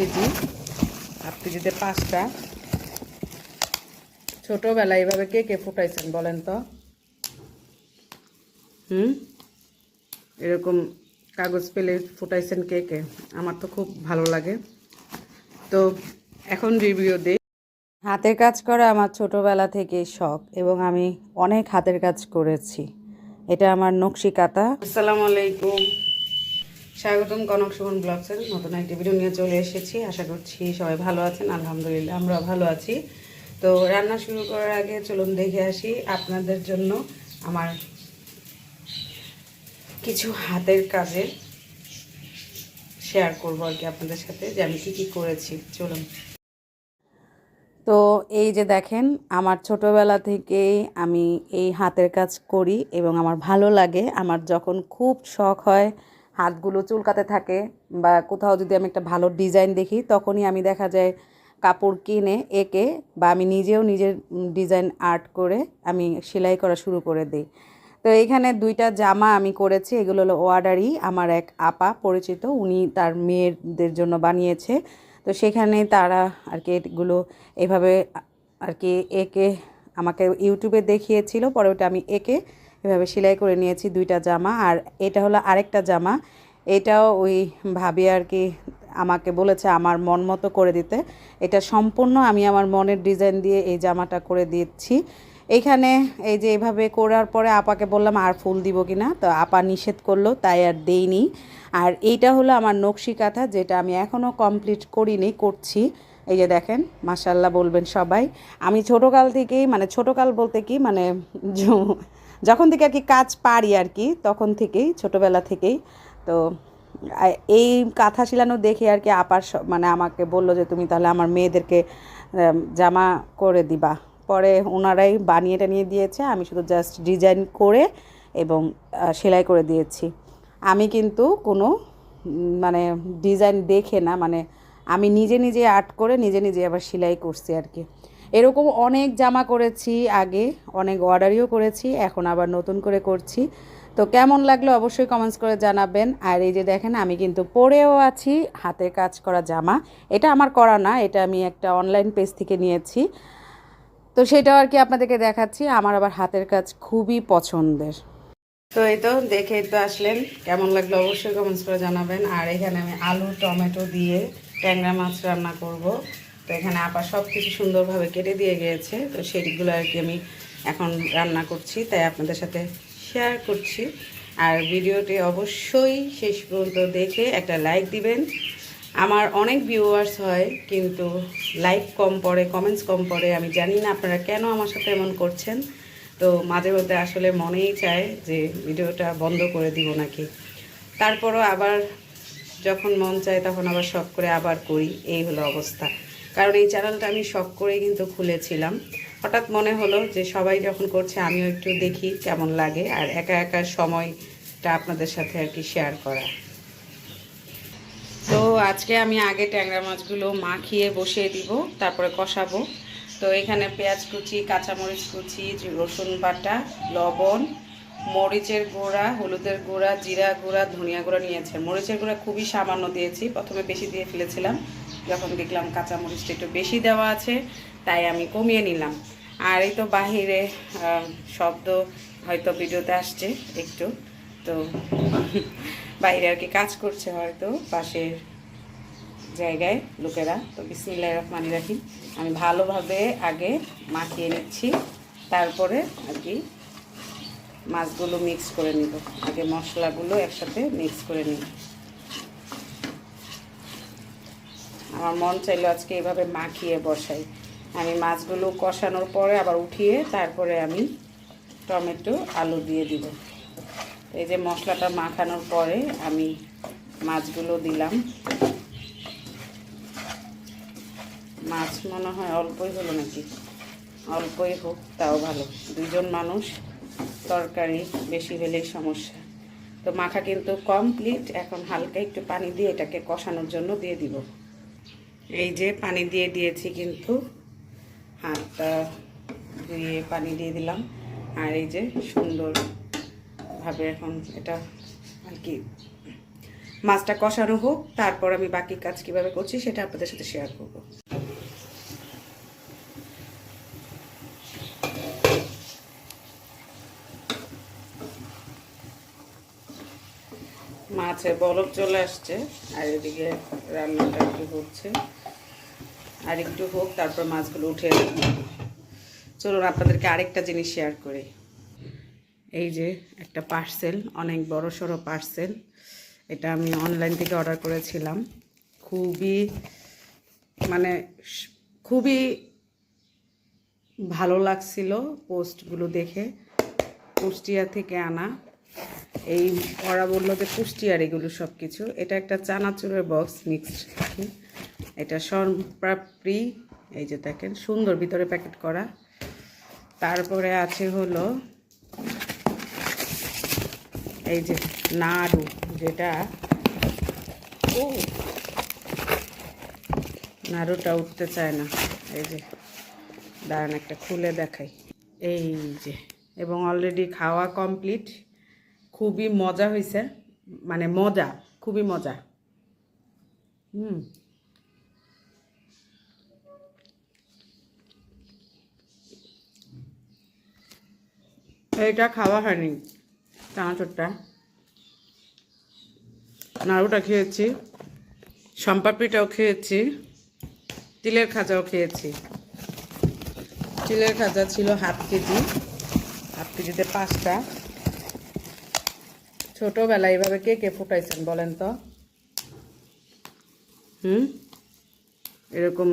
KG. Half কেজিতে পাঁচটা। ছোটোবেলায় এভাবে কে কে ফুটাইছেন বলেন তো? হুম? এরকম কাগজ পেলে ফুটাইছেন কে কে? আমার তো খুব ভালো লাগে। তো এখন রিভিউ দিই। হাতের কাজ করা আমার ছোটোবেলা থেকেই শখ এবং আমি অনেক হাতের কাজ করেছি। এটা আমার নকশি কাতা আসসালামু আলাইকুম। স্বাগতম কনক সুমন ব্লগসের নতুন একটি ভিডিও নিয়ে চলে এসেছি। আশা করছি সবাই ভালো আছেন, আলহামদুলিল্লাহ আমরা ভালো আছি। তো রান্না শুরু করার আগে চলুন দেখে আসি আপনাদের জন্য আমার কিছু হাতের কাজে শেয়ার করব আর কি আপনাদের সাথে যে আমি কী কী করেছি। চলুন। তো এই যে দেখেন, আমার ছোটবেলা থেকেই আমি এই হাতের কাজ করি এবং আমার ভালো লাগে। আমার যখন খুব শখ হয় হাতগুলো চুলকাতে থাকে বা কোথাও যদি আমি একটা ভালো ডিজাইন দেখি, তখনই আমি দেখা যায় কাপড় কিনে এঁকে বা আমি নিজেও নিজের ডিজাইন আর্ট করে আমি সেলাই করা শুরু করে দিই। তো এইখানে দুইটা জামা আমি করেছি, এগুলো হলো ওয়ার্ডারই আমার এক আপা পরিচিত, উনি তার মেয়েদের জন্য বানিয়েছে। তো সেখানে তারা আর কি এগুলো এভাবে আর কি এঁকে আমাকে ইউটিউবে দেখিয়েছিল, পরে ওটা আমি এঁকে এভাবে সেলাই করে নিয়েছি দুইটা জামা। আর এটা হলো আরেকটা জামা। এটাও ওই ভাবি আর কি আমাকে বলেছে আমার মন মতো করে দিতে। এটা সম্পূর্ণ আমি আমার মনের ডিজাইন দিয়ে এই জামাটা করে দিচ্ছি। এইখানে এই যে এভাবে করার পরে আপাকে বললাম, আর ফুল দিব কি না? তো আপা নিষেধ করল, তাই আর দেইনি। আর এইটা হলো আমার নকশি কাঁথা, যেটা আমি এখনও কমপ্লিট করিনি, করছি। এই যে দেখেন মাসাল্লাহ বলবেন সবাই। আমি ছোটোকাল থেকেই মানে ছোটোকাল বলতে কি মানে যখন থেকে আর কি কাজ পারি আর কি, তখন থেকেই, ছোটোবেলা থেকেই, তো এই কাঁথা শিলানো দেখে আর কি আপার মানে আমাকে বলল যে, তুমি তাহলে আমার মেয়েদেরকে জামা করে দিবা। পরে ওনারাই বানিয়ে টানিয়ে দিয়েছে, আমি শুধু জাস্ট ডিজাইন করে এবং সেলাই করে দিয়েছি। আমি কিন্তু কোনো মানে ডিজাইন দেখে না মানে আমি নিজে নিজে আর্ট করে নিজে নিজে আবার সেলাই করছি আর কি। এরকম অনেক জামা করেছি আগে, অনেক অর্ডারিও করেছি, এখন আবার নতুন করে করছি। তো কেমন লাগল অবশ্যই কমেন্টস করে জানাবেন। আর এই যে দেখেন, আমি কিন্তু পরেও আছি হাতের কাজ করা জামা। এটা আমার করা না, এটা আমি একটা অনলাইন পেজ থেকে নিয়েছি। তো সেটাও আর কি আপনাদেরকে দেখাচ্ছি, আমার আবার হাতের কাজ খুবই পছন্দের। তো এই তো দেখে তো আসলেন, কেমন লাগল অবশ্যই কমেন্টস করে জানাবেন। আর এখানে আমি আলু, টমেটো দিয়ে ট্যাংরা মাছ রান্না করব। তো এখানে আপা সব কিছু সুন্দরভাবে কেটে দিয়ে গিয়েছে। তো সেইগুলো আর কি আমি এখন রান্না করছি, তাই আপনাদের সাথে শেয়ার করছি। আর ভিডিওটি অবশ্যই শেষ পর্যন্ত দেখে একটা লাইক দিবেন। আমার অনেক ভিউয়ার্স হয়, কিন্তু লাইক কম পড়ে কমেন্টস কম পড়ে। আমি জানি না আপনারা কেন আমার সাথে এমন করছেন। তো মাঝে মধ্যে আসলে মনেই চায় যে ভিডিওটা বন্ধ করে দিব নাকি। তারপরও আবার যখন মন চায় তখন আবার শখ করে আবার করি, এই হলো অবস্থা। কারণ এই চ্যানেলটা আমি শখ করেই কিন্তু খুলেছিলাম। হঠাৎ মনে হলো যে সবাই যখন করছে, আমিও একটু দেখি কেমন লাগে আর একা একা সময়টা আপনাদের সাথে আর কি শেয়ার করা। তো আজকে আমি আগে ট্যাংরা মাছগুলো মাখিয়ে বসিয়ে দিব, তারপরে কষাবো। তো এখানে পেঁয়াজ কুচি, কাঁচামরিচ কুচি রসুন বাটা, লবণ, মরিচের গুঁড়া, হলুদের গুঁড়া, জিরা গুঁড়া, ধনিয়া গুঁড়া নিয়েছে। মরিচের গুঁড়া খুবই সামান্য দিয়েছি, প্রথমে বেশি দিয়ে ফেলেছিলাম। যখন দেখলাম কাঁচামরিচটা একটু বেশি দেওয়া আছে, তাই আমি কমিয়ে নিলাম। আর এই তো বাহিরে শব্দ হয়তো ভিডিওতে আসছে একটু, তো বাইরে আর কি কাজ করছে হয়তো পাশের জায়গায় লোকেরা। তো বিসমিল্লাহ রহমান রাহিম। আমি ভালোভাবে আগে মাখিয়ে নিচ্ছি, তারপরে আর কি মাছগুলো মিক্স করে নিব। আগে মশলাগুলো একসাথে মিক্স করে নিব। আমার মন চাইলো আজকে এভাবে মাখিয়ে বসাই। আমি মাছগুলো কষানোর পরে আবার উঠিয়ে তারপরে আমি টমেটো, আলু দিয়ে দিব। এই যে মশলাটা মাখানোর পরে আমি মাছগুলো দিলাম। মাছ মনে হয় অল্পই হলো নাকি? অল্পই হোক, তাও ভালো। দুজন মানুষ, তরকারি বেশি হলেই সমস্যা। তো মাখা কিন্তু কমপ্লিট এখন হালকা একটু পানি দিয়ে এটাকে কষানোর জন্য দিয়ে দিব। এই যে পানি দিয়ে দিয়েছি কিন্তু হাতটা ধুয়ে পানি দিয়ে দিলাম। আর এই যে সুন্দরভাবে এখন এটা আর কি মাছটা কষানো হোক, তারপর আমি বাকি কাজ কীভাবে করছি সেটা আপনাদের সাথে শেয়ার করব। মাছে বরফ চলে আসছে আর এদিকে রান্নাটা একটু হচ্ছে। আর একটু হোক, তারপর মাছগুলো উঠে চলুন আপনাদেরকে আরেকটা জিনিস শেয়ার করি। এই যে একটা পার্সেল অনেক বড় সড়ো পার্সেল এটা আমি অনলাইন থেকে অর্ডার করেছিলাম। খুবই মানে খুবই ভালো লাগছিল পোস্টগুলো দেখে। কুষ্টিয়া থেকে আনা। এই ওরা বলল যে কুষ্টিয়ার এগুলো সব কিছু এটা একটা চানাচুরের বক্স মিক্সড এটা সরপাপড়ি এই যে দেখেন, সুন্দর ভিতরে প্যাকেট করা। তারপরে আছে হলো এই যে নাড়ু, যেটা ও, নাড়ুটা উঠতে চায় না। এই যে, দাঁড়ান একটা খুলে দেখাই। এই যে, এবং অলরেডি খাওয়া কমপ্লিট খুবই মজা হয়েছে মানে মজা, খুবই মজা। হুম। এইটা খাওয়া হয়নি। চানাচুরটা নাড়ুটা খেয়েছি। সম্পাপিটাও খেয়েছি। তিলের খাজাও খেয়েছি। তিলের খাজা ছিল হাফ কেজি। হাফ কেজিতে পাঁচটা। ছোটোবেলায় এইভাবে কে কে ফুটাইছেন বলেন তো? হুম? এরকম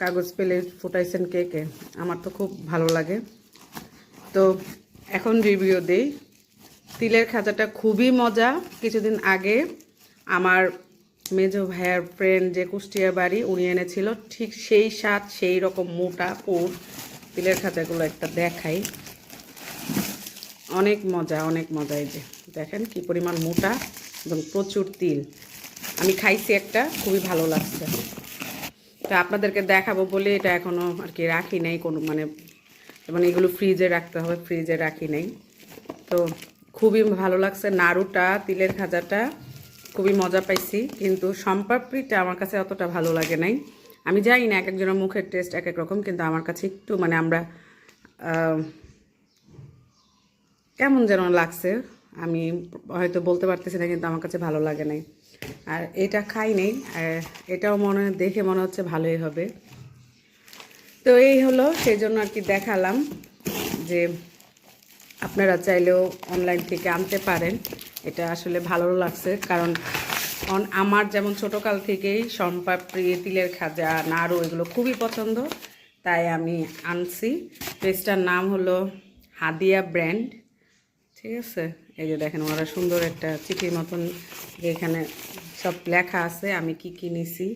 কাগজ পেলে ফুটাইছেন কে কে? আমার তো খুব ভালো লাগে। তো এখন রিভিউ দেই। তিলের খাজাটা খুবই মজা। কিছুদিন আগে আমার মেজো ভাইয়ার ফ্রেন্ড যে কুষ্টিয়া বাড়ি, উনি এনেছিল। ঠিক সেই স্বাদ, সেই রকম মোটা পুর। তিলের খাজাগুলো একটা দেখাই। অনেক মজা অনেক মজা এই যে। দেখেন কি পরিমাণ মোটা এবং প্রচুর তিল। আমি খাইছি একটা, খুবই ভালো লাগছে। তো আপনাদেরকে দেখাবো বলে এটা এখনও আর কি রাখি নাই কোনো মানে মানে এগুলো ফ্রিজে রাখতে হবে ফ্রিজে রাখি নাই। তো খুবই ভালো লাগছে নাড়ুটা, তিলের খাজাটা, খুবই মজা পাইছি। কিন্তু সম্পাপড়িটা আমার কাছে অতটা ভালো লাগে নাই। আমি জানি না এক একজনের মুখের টেস্ট এক এক রকম, কিন্তু আমার কাছে একটু মানে আমরা কেমন যেন লাগছে। আমি হয়তো বলতে পারতেছি না, কিন্তু আমার কাছে ভালো লাগে নাই। আর এটা খাই নেই, আর এটাও মনে, দেখে মনে হচ্ছে ভালোই হবে। তো এই হলো সেই জন্য আর কি দেখালাম যে আপনারা চাইলেও অনলাইন থেকে আনতে পারেন। এটা আসলে ভালো লাগছে, কারণ আমার যেমন ছোটোকাল থেকেই সম্পাপড়ি তিলের খাজা, নাড়ু এগুলো খুবই পছন্দ, তাই আমি আনছি। পেজটার নাম হলো হাদিয়া ব্র্যান্ড, ঠিক আছে? এই যে দেখেন, ওরা সুন্দর একটা চিঠির মতন এখানে সব লেখা আছে, আমি কি কি নিছি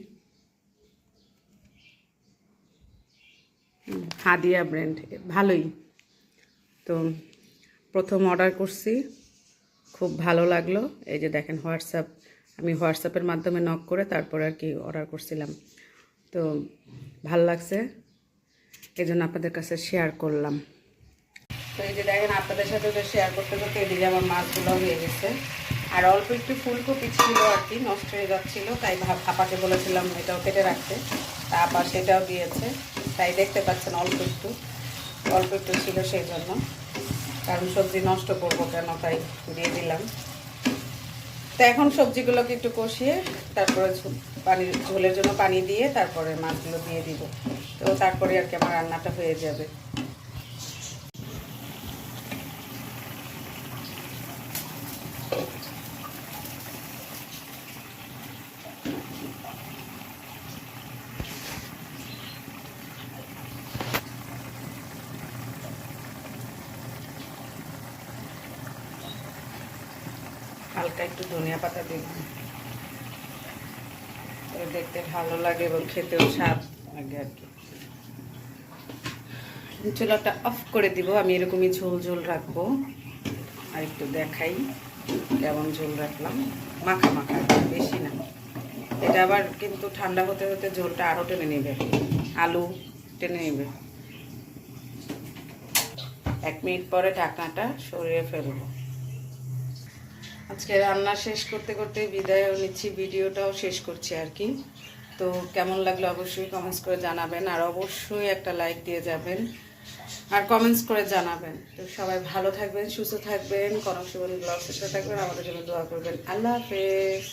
হুম, হাদিয়া ব্র্যান্ড, ভালোই। তো প্রথম অর্ডার করছি, খুব ভালো লাগল। এই যে দেখেন হোয়াটসঅ্যাপ, আমি হোয়াটসঅ্যাপের মাধ্যমে নক করে তারপর আর কি অর্ডার করছিলাম। তো ভালো লাগছে এই জন্য আপনাদের কাছে শেয়ার করলাম। তো এই যে দেখেন, আপনাদের সাথে তো শেয়ার করতে করতে এদিকে আমার মাছগুলো হয়ে গেছে। আর অল্প একটু ফুলকপি ছিল আর কি, নষ্ট হয়ে যাচ্ছিল, তাই আপাকে বলেছিলাম এটাও কেটে রাখতে। তা আপা সেটাও দিয়েছে। তাই দেখতে পাচ্ছেন অল্প একটু অল্প একটু ছিল সেই জন্য কারণ সবজি নষ্ট করব কেন তাই দিয়ে দিলাম। তো এখন সবজিগুলোকে একটু কষিয়ে তারপরে পানি ঝোলের জন্য পানি দিয়ে তারপরে মাছগুলো দিয়ে দিব। তো তারপরে আর কি আমার রান্নাটা হয়ে যাবে। হালকা একটু ধনিয়া পাতা দিলাম দেখতে ভালো লাগে এবং খেতেও স্বাদ লাগে আর কি। চুলাটা অফ করে দিব, আমি এরকমই ঝোল ঝোল রাখব। আর একটু দেখাই কেমন ঝোল রাখলাম। মাখা মাখা, বেশি না। এটা আবার কিন্তু ঠান্ডা হতে হতে ঝোলটা আরও টেনে নেবে। আলু টেনে নেবে। এক মিনিট পরে ঢাকনাটা সরিয়ে ফেলব। আজকে রান্না শেষ করতে করতে বিদায়ও নিচ্ছি, ভিডিওটাও শেষ করছি আর কি। তো কেমন লাগল অবশ্যই কমেন্টস করে জানাবেন, আর অবশ্যই একটা লাইক দিয়ে যাবেন, আর কমেন্টস করে জানাবেন। তো সবাই ভালো থাকবেন, সুস্থ থাকবেন কনক সুবন ব্লগসের থাকবেন, আমাদের জন্য দোয়া করবেন। আল্লাহ হাফেজ।